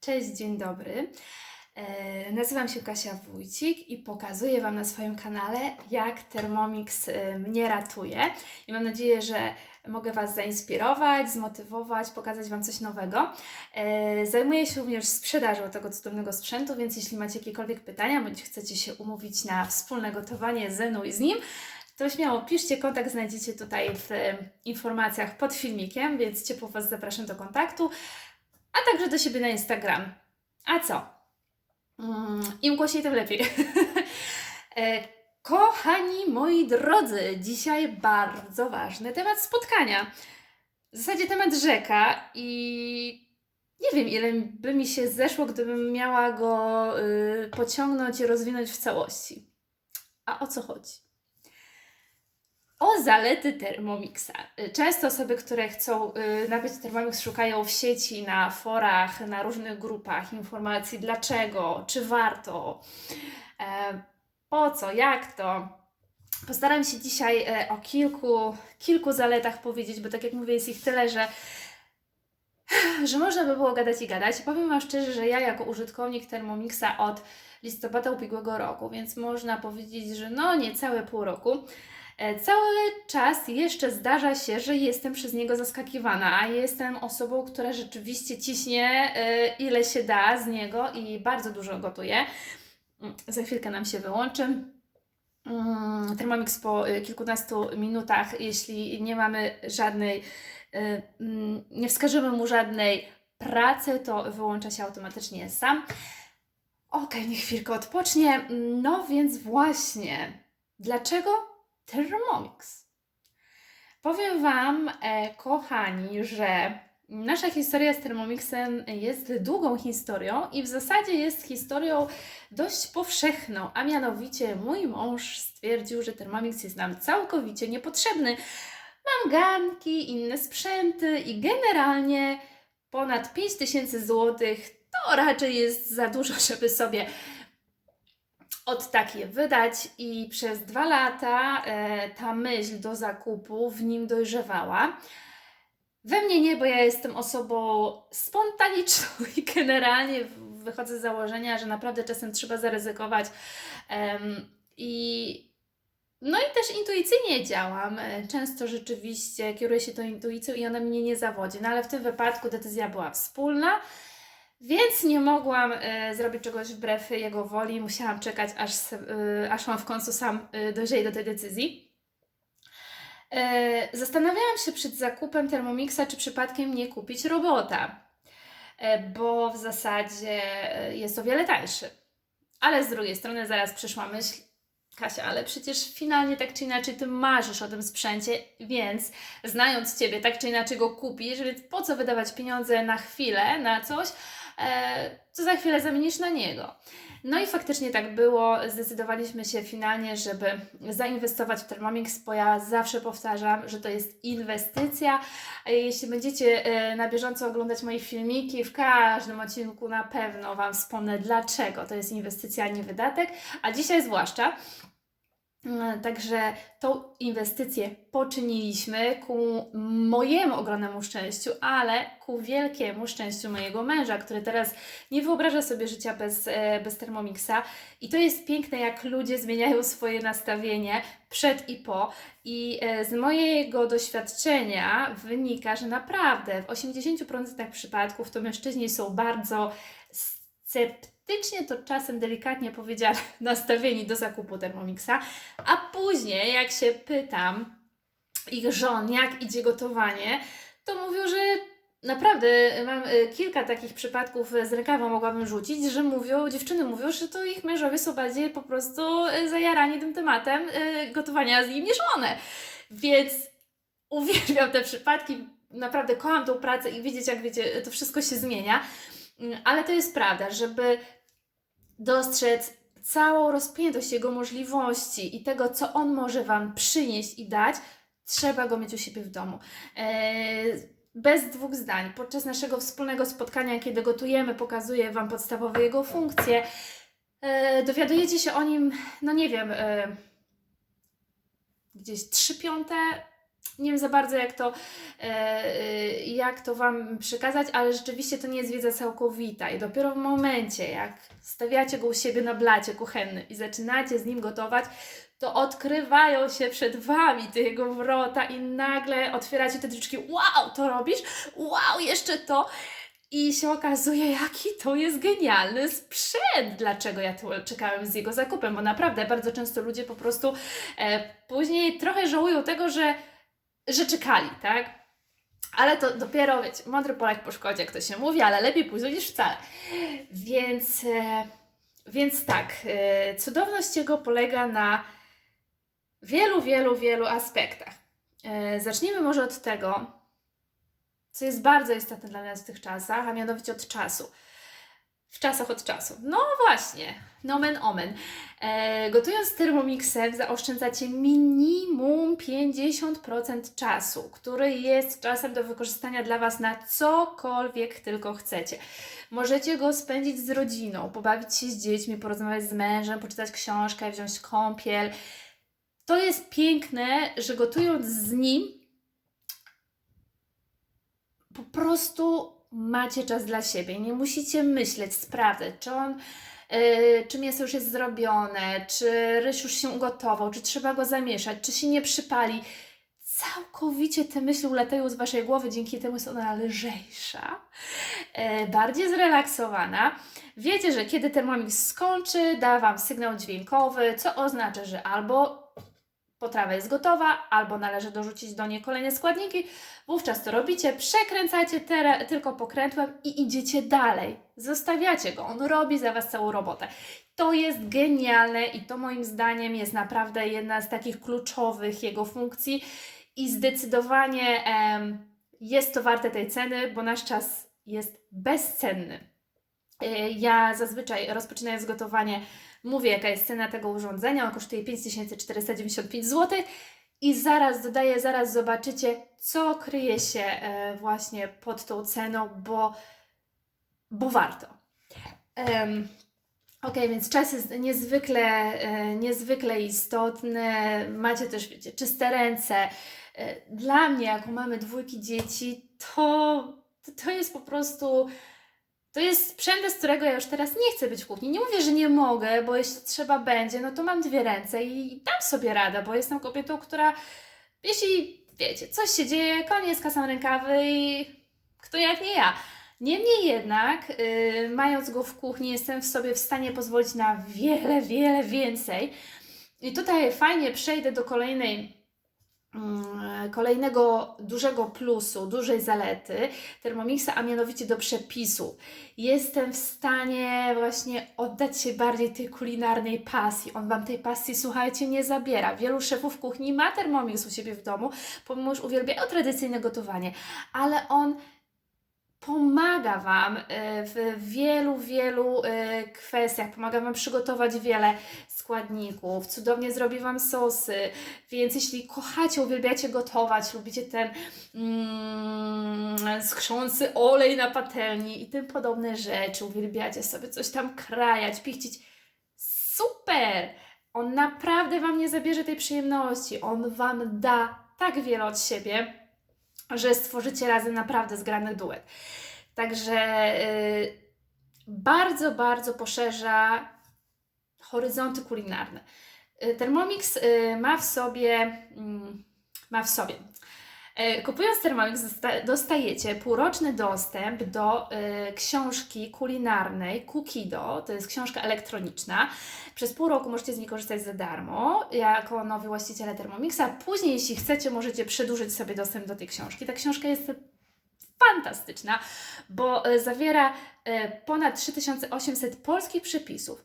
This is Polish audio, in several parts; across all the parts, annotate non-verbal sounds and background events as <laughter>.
Cześć, dzień dobry. E, Nazywam się Kasia Wójcik i pokazuję Wam na swoim kanale, jak Thermomix e, mnie ratuje. I mam nadzieję, że mogę Was zainspirować, zmotywować, pokazać Wam coś nowego. E, Zajmuję się również sprzedażą tego cudownego sprzętu, więc jeśli macie jakiekolwiek pytania, bądź chcecie się umówić na wspólne gotowanie ze mną i z nim, to śmiało piszcie, kontakt znajdziecie tutaj w informacjach pod filmikiem, więc ciepło Was zapraszam do kontaktu a także do siebie na Instagram. A co? Mm, Im głośniej, tym lepiej. <laughs> E, Kochani moi drodzy, dzisiaj bardzo ważny temat spotkania. W zasadzie temat rzeka i nie wiem, ile by mi się zeszło, gdybym miała go y, pociągnąć i rozwinąć w całości. A o co chodzi? O zalety Thermomixa. Y, Często osoby, które chcą y, nabyć Thermomix, szukają w sieci, na forach, na różnych grupach informacji, dlaczego, czy warto, e, po co, jak to. Postaram się dzisiaj e, o kilku, kilku zaletach powiedzieć, bo tak jak mówię, jest ich tyle, że, że można by było gadać i gadać. Powiem Wam szczerze, że ja jako użytkownik Thermomixa od listopada ubiegłego roku, więc można powiedzieć, że no niecałe pół roku, Cały czas jeszcze zdarza się, że jestem przez niego zaskakiwana, a jestem osobą, która rzeczywiście ciśnie e, ile się da z niego i bardzo dużo gotuje. Mm, Za chwilkę nam się wyłączy. Mm, Thermomix po e, kilkunastu minutach, jeśli nie mamy żadnej, e, mm, nie wskażemy mu żadnej pracy, to wyłącza się automatycznie sam. Okej, niech chwilkę odpocznie. No więc właśnie, dlaczego Thermomix. Powiem Wam, e, kochani, że nasza historia z Thermomixem jest długą historią i w zasadzie jest historią dość powszechną, a mianowicie mój mąż stwierdził, że Thermomix jest nam całkowicie niepotrzebny. Mam garnki, inne sprzęty i generalnie ponad 5000 zł to raczej jest za dużo, żeby sobie od tak je wydać i przez dwa lata e, ta myśl do zakupu w nim dojrzewała. We mnie nie, bo ja jestem osobą spontaniczną i generalnie wychodzę z założenia, że naprawdę czasem trzeba zaryzykować. Em, I no i też intuicyjnie działam. E, Często rzeczywiście kieruję się tą intuicją i ona mnie nie zawodzi. No ale w tym wypadku decyzja była wspólna. Więc nie mogłam e, zrobić czegoś wbrew jego woli. Musiałam czekać, aż, e, aż on w końcu sam e, dojrzeje do tej decyzji. E, zastanawiałam się przed zakupem Thermomixa, czy przypadkiem nie kupić robota, e, bo w zasadzie jest o wiele tańszy. Ale z drugiej strony zaraz przyszła myśl, Kasia, ale przecież finalnie tak czy inaczej ty marzysz o tym sprzęcie, więc znając Ciebie, tak czy inaczej go kupisz, więc po co wydawać pieniądze na chwilę, na coś, co za chwilę zamienisz na niego. No i faktycznie tak było. Zdecydowaliśmy się finalnie, żeby zainwestować w Thermomix, bo ja zawsze powtarzam, że to jest inwestycja. E, Jeśli będziecie e, na bieżąco oglądać moje filmiki, w każdym odcinku na pewno Wam wspomnę, dlaczego to jest inwestycja, a nie wydatek, a dzisiaj zwłaszcza. Mm, Także tą inwestycję poczyniliśmy ku mojemu ogromnemu szczęściu, ale ku wielkiemu szczęściu mojego męża, który teraz nie wyobraża sobie życia bez, e, bez Thermomixa. I to jest piękne, jak ludzie zmieniają swoje nastawienie przed i po. I e, z mojego doświadczenia wynika, że naprawdę w 80% przypadków to mężczyźni są bardzo sceptycznie, to czasem delikatnie powiedziane, <laughs> nastawieni do zakupu Thermomixa, a później jak się pytam ich żon, jak idzie gotowanie, to mówią, że naprawdę mam y, kilka takich przypadków z rękawa mogłabym rzucić, że mówią, dziewczyny mówią, że to ich mężowie są bardziej po prostu y, zajarani tym tematem y, gotowania z nim niż one. Więc uwielbiam te przypadki, naprawdę kocham tą pracę i widzieć, jak wiecie, to wszystko się zmienia. Mm, Ale to jest prawda, żeby dostrzec całą rozpiętość jego możliwości i tego, co on może Wam przynieść i dać, trzeba go mieć u siebie w domu. Eee, bez dwóch zdań. Podczas naszego wspólnego spotkania, kiedy gotujemy, pokazuję Wam podstawowe jego funkcje. E, dowiadujecie się o nim, no nie wiem, e, gdzieś trzy piąte nie wiem za bardzo jak to, e, e, jak to Wam przekazać, ale rzeczywiście to nie jest wiedza całkowita i dopiero w momencie, jak stawiacie go u siebie na blacie kuchennym i zaczynacie z nim gotować, to odkrywają się przed Wami te jego wrota i nagle otwieracie te drzwiczki, wow, to robisz? Wow, jeszcze to! I się okazuje, jaki to jest genialny sprzęt. Dlaczego ja tu czekałem z jego zakupem? Bo naprawdę bardzo często ludzie po prostu e, później trochę żałują tego, że, że czekali, tak? Ale to dopiero, wiecie, mądry Polak po szkodzie, jak to się mówi, ale lepiej późno niż wcale. Więc, e, więc tak, e, cudowność jego polega na wielu, wielu, wielu aspektach. E, zacznijmy może od tego, co jest bardzo istotne dla nas w tych czasach, a mianowicie od czasu. W czasach od czasu. No właśnie, nomen omen. E, gotując Thermomixem zaoszczędzacie minimum 50% czasu, który jest czasem do wykorzystania dla Was na cokolwiek tylko chcecie. Możecie go spędzić z rodziną, pobawić się z dziećmi, porozmawiać z mężem, poczytać książkę, wziąć kąpiel. To jest piękne, że gotując z nim po prostu macie czas dla siebie. Nie musicie myśleć, sprawdzać, czy on, yy, czy mięso już jest zrobione, czy ryż już się ugotował, czy trzeba go zamieszać, czy się nie przypali. Całkowicie te myśli ulatają z Waszej głowy, dzięki temu jest ona lżejsza, yy, bardziej zrelaksowana. Wiecie, że kiedy Thermomix skończy, da Wam sygnał dźwiękowy, co oznacza, że albo potrawa jest gotowa, albo należy dorzucić do niej kolejne składniki. Wówczas to robicie, przekręcacie tere, tylko pokrętłem i idziecie dalej. Zostawiacie go, on robi za Was całą robotę. To jest genialne i to moim zdaniem jest naprawdę jedna z takich kluczowych jego funkcji i zdecydowanie em, jest to warte tej ceny, bo nasz czas jest bezcenny. Y, Ja zazwyczaj rozpoczynając gotowanie mówię jaka jest cena tego urządzenia, on kosztuje 5495 zł i zaraz dodaję, zaraz zobaczycie co kryje się e, właśnie pod tą ceną, bo, bo warto. Em, Ok, więc czas jest niezwykle, e, niezwykle istotny. Macie też, wiecie, czyste ręce. Dla mnie, jako mamy dwójki dzieci, to, to jest po prostu. To jest sprzęt, bez którego ja już teraz nie chcę być w kuchni. Nie mówię, że nie mogę, bo jeśli trzeba będzie, no to mam dwie ręce i dam sobie radę, bo jestem kobietą, która, jeśli wiecie, coś się dzieje, koniec, kasam rękawy i kto jak nie ja. Niemniej jednak, yy, mając go w kuchni, jestem w sobie w stanie pozwolić na wiele, wiele więcej. I tutaj fajnie przejdę do kolejnej, kolejnego dużego plusu, dużej zalety Thermomixa, a mianowicie do przepisu. Jestem w stanie właśnie oddać się bardziej tej kulinarnej pasji. On Wam tej pasji, słuchajcie, nie zabiera. Wielu szefów kuchni ma Thermomix u siebie w domu, pomimo że uwielbiają tradycyjne gotowanie, ale on pomaga Wam y, w wielu, wielu y, kwestiach. Pomaga Wam przygotować wiele składników, cudownie zrobi Wam sosy, więc jeśli kochacie, uwielbiacie gotować, lubicie ten mm, skrzący olej na patelni i tym podobne rzeczy, uwielbiacie sobie coś tam krajać, pichcić, super! On naprawdę Wam nie zabierze tej przyjemności, On Wam da tak wiele od siebie, że stworzycie razem naprawdę zgrany duet. Także y, bardzo, bardzo poszerza horyzonty kulinarne. Y, Thermomix y, ma w sobie, mm, ma w sobie. Y, Kupując Thermomix dosta- dostajecie półroczny dostęp do y, książki kulinarnej Cookido. To jest książka elektroniczna. Przez pół roku możecie z niej korzystać za darmo, jako nowi właściciele Thermomixa. Później, jeśli chcecie, możecie przedłużyć sobie dostęp do tej książki. Ta książka jest fantastyczna, bo e, zawiera e, ponad 3800 polskich przepisów.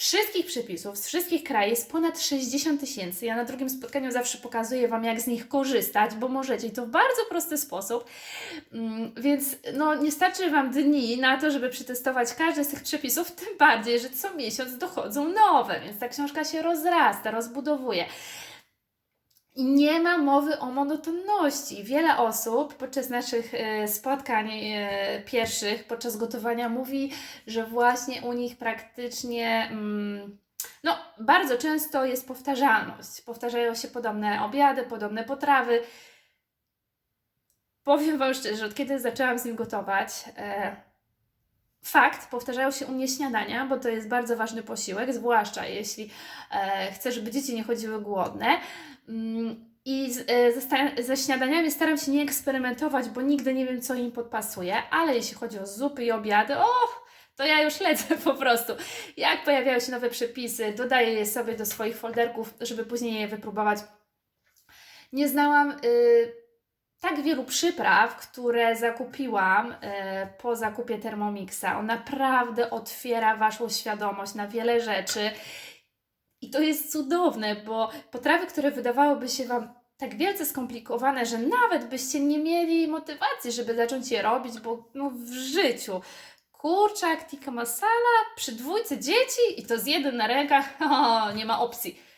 Wszystkich przepisów z wszystkich krajów jest ponad 60 tysięcy. Ja na drugim spotkaniu zawsze pokazuję Wam, jak z nich korzystać, bo możecie i to w bardzo prosty sposób. Mm, Więc no, nie starczy Wam dni na to, żeby przetestować każdy z tych przepisów, tym bardziej, że co miesiąc dochodzą nowe, więc ta książka się rozrasta, rozbudowuje. I nie ma mowy o monotonności. Wiele osób podczas naszych e, spotkań e, pierwszych, podczas gotowania mówi, że właśnie u nich praktycznie mm, no, bardzo często jest powtarzalność. Powtarzają się podobne obiady, podobne potrawy. Powiem Wam szczerze, od kiedy zaczęłam z nim gotować, e, fakt, powtarzają się u mnie śniadania, bo to jest bardzo ważny posiłek, zwłaszcza jeśli e, chcę, żeby dzieci nie chodziły głodne. Mm, I z, e, ze, ze śniadaniami staram się nie eksperymentować, bo nigdy nie wiem, co im podpasuje, ale jeśli chodzi o zupy i obiady, o, to ja już lecę po prostu. Jak pojawiają się nowe przepisy, dodaję je sobie do swoich folderków, żeby później je wypróbować. Nie znałam y, tak wielu przypraw, które zakupiłam y, po zakupie Thermomixa. On naprawdę otwiera Waszą świadomość na wiele rzeczy. I to jest cudowne, bo potrawy, które wydawałyby się Wam tak wielce skomplikowane, że nawet byście nie mieli motywacji, żeby zacząć je robić, bo no, w życiu kurczak, tikka masala przy dwójce dzieci i to z jednym na rękach, <laughs> o, nie ma opcji.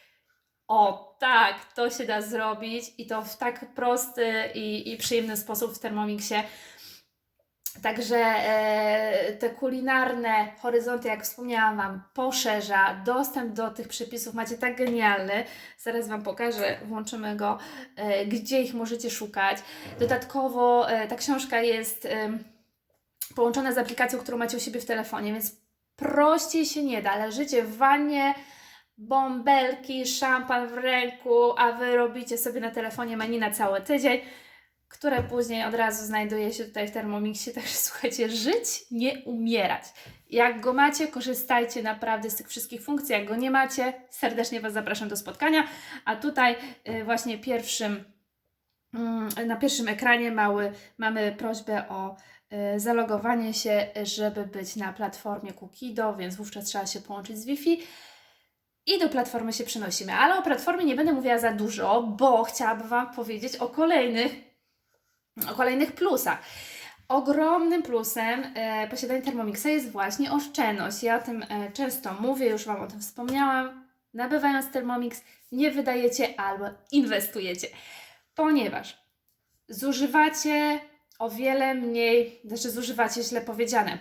O tak, to się da zrobić i to w tak prosty i, i przyjemny sposób w Thermomixie. Także e, te kulinarne horyzonty, jak wspomniałam Wam, poszerza. Dostęp do tych przepisów macie tak genialny. Zaraz Wam pokażę, włączymy go, e, gdzie ich możecie szukać. Dodatkowo e, ta książka jest e, połączona z aplikacją, którą macie u siebie w telefonie, więc prościej się nie da. Leżycie w wannie, bąbelki, szampan w ręku, a Wy robicie sobie na telefonie menu na cały tydzień, które później od razu znajduje się tutaj w Thermomixie. <laughs> Także słuchajcie, żyć, nie umierać. Jak go macie, korzystajcie naprawdę z tych wszystkich funkcji. Jak go nie macie, serdecznie Was zapraszam do spotkania. A tutaj y, właśnie pierwszym, mm, na pierwszym ekranie mały mamy prośbę o y, zalogowanie się, żeby być na platformie Kukido, więc wówczas trzeba się połączyć z Wi-Fi. I do platformy się przenosimy. Ale o platformie nie będę mówiła za dużo, bo chciałabym Wam powiedzieć o kolejnych, o kolejnych plusach. Ogromnym plusem e, posiadania Thermomixa jest właśnie oszczędność. Ja o tym e, często mówię, już Wam o tym wspomniałam. Nabywając Thermomix nie wydajecie albo inwestujecie, ponieważ zużywacie o wiele mniej, znaczy zużywacie źle powiedziane,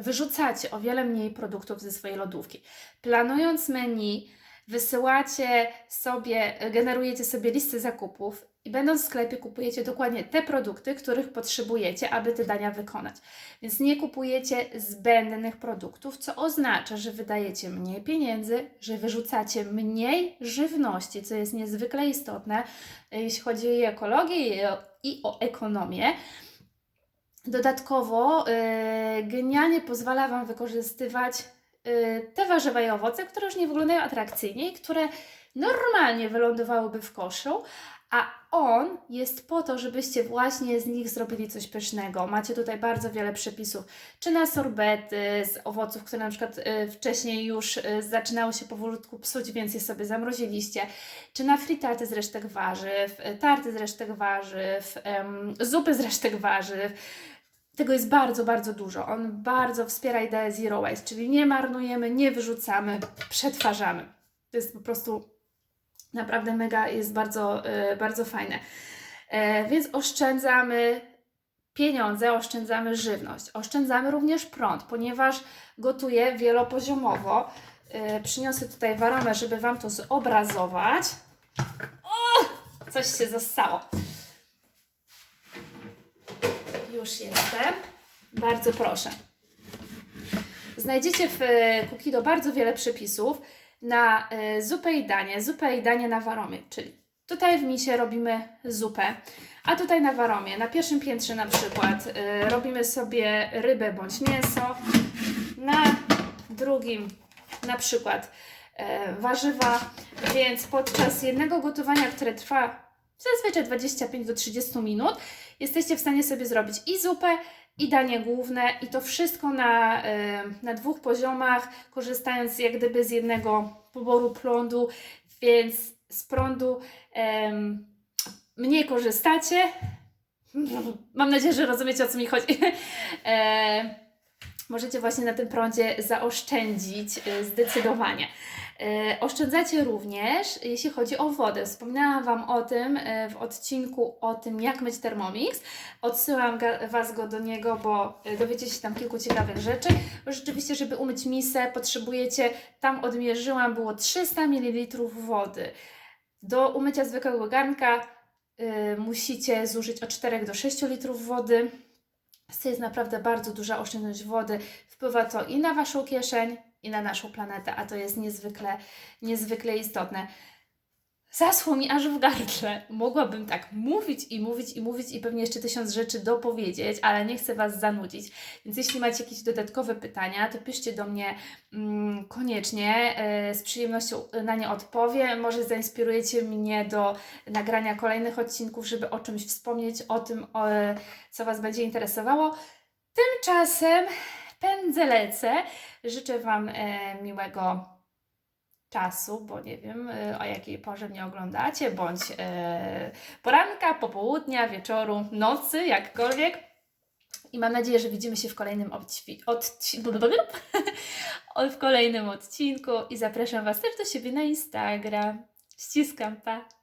wyrzucacie o wiele mniej produktów ze swojej lodówki. Planując menu, wysyłacie sobie, generujecie sobie listy zakupów i będąc w sklepie kupujecie dokładnie te produkty, których potrzebujecie, aby te dania wykonać. Więc nie kupujecie zbędnych produktów, co oznacza, że wydajecie mniej pieniędzy, że wyrzucacie mniej żywności, co jest niezwykle istotne, jeśli chodzi o ekologię i o, i o ekonomię. Dodatkowo yy, genialnie pozwala Wam wykorzystywać yy, te warzywa i owoce, które już nie wyglądają atrakcyjnie i które normalnie wylądowałyby w koszu, a on jest po to, żebyście właśnie z nich zrobili coś pysznego. Macie tutaj bardzo wiele przepisów, czy na sorbety z owoców, które na przykład y, wcześniej już y, zaczynały się powolutku psuć, więc je sobie zamroziliście, czy na fritaty z resztek warzyw, y, tarty z resztek warzyw, zupy z resztek warzyw. Tego jest bardzo, bardzo dużo. On bardzo wspiera ideę zero waste, czyli nie marnujemy, nie wyrzucamy, przetwarzamy. To jest po prostu naprawdę mega, jest bardzo, y, bardzo fajne. E, więc oszczędzamy pieniądze, oszczędzamy żywność, oszczędzamy również prąd, ponieważ gotuję wielopoziomowo. E, Przyniosę tutaj waromę, żeby Wam to zobrazować. O! Coś się zastało. Już jestem. Bardzo proszę. Znajdziecie w e, Kukido bardzo wiele przepisów na e, zupę i danie, zupę i danie na waromie, czyli tutaj w misie robimy zupę, a tutaj na waromie, na pierwszym piętrze na przykład e, robimy sobie rybę bądź mięso, na drugim na przykład e, warzywa, więc podczas jednego gotowania, które trwa zazwyczaj 25 do 30 minut, jesteście w stanie sobie zrobić i zupę, i danie główne, i to wszystko na, e, na dwóch poziomach, korzystając jak gdyby z jednego poboru prądu, więc z prądu em, mniej korzystacie. <laughs> Mam nadzieję, że rozumiecie o co mi chodzi. E, możecie właśnie na tym prądzie zaoszczędzić e, zdecydowanie. E, Oszczędzacie również, jeśli chodzi o wodę. Wspominałam Wam o tym e, w odcinku o tym, jak myć Thermomix. Odsyłam Was go do niego, bo e, dowiecie się tam kilku ciekawych rzeczy. Rzeczywiście, żeby umyć misę, potrzebujecie, tam odmierzyłam, było 300 ml wody. Do umycia zwykłego garnka musicie zużyć od 4 do 6 litrów wody. To jest naprawdę bardzo duża oszczędność wody. Wpływa to i na Waszą kieszeń, i na naszą planetę, a to jest niezwykle, niezwykle istotne. Zaschło mi aż w gardle. Mogłabym tak mówić i mówić i mówić i pewnie jeszcze tysiąc rzeczy dopowiedzieć, ale nie chcę Was zanudzić. Więc jeśli macie jakieś dodatkowe pytania, to piszcie do mnie mm, koniecznie. E, z przyjemnością na nie odpowiem. Może zainspirujecie mnie do nagrania kolejnych odcinków, żeby o czymś wspomnieć, o tym, o, co Was będzie interesowało. Tymczasem pędzę lecę. Życzę Wam e, miłego czasu, bo nie wiem e, o jakiej porze mnie oglądacie, bądź e, poranka, popołudnia, wieczoru, nocy, jakkolwiek. I mam nadzieję, że widzimy się w kolejnym odci- odci- <laughs> w kolejnym odcinku i zapraszam Was też do siebie na Instagram. Ściskam, pa!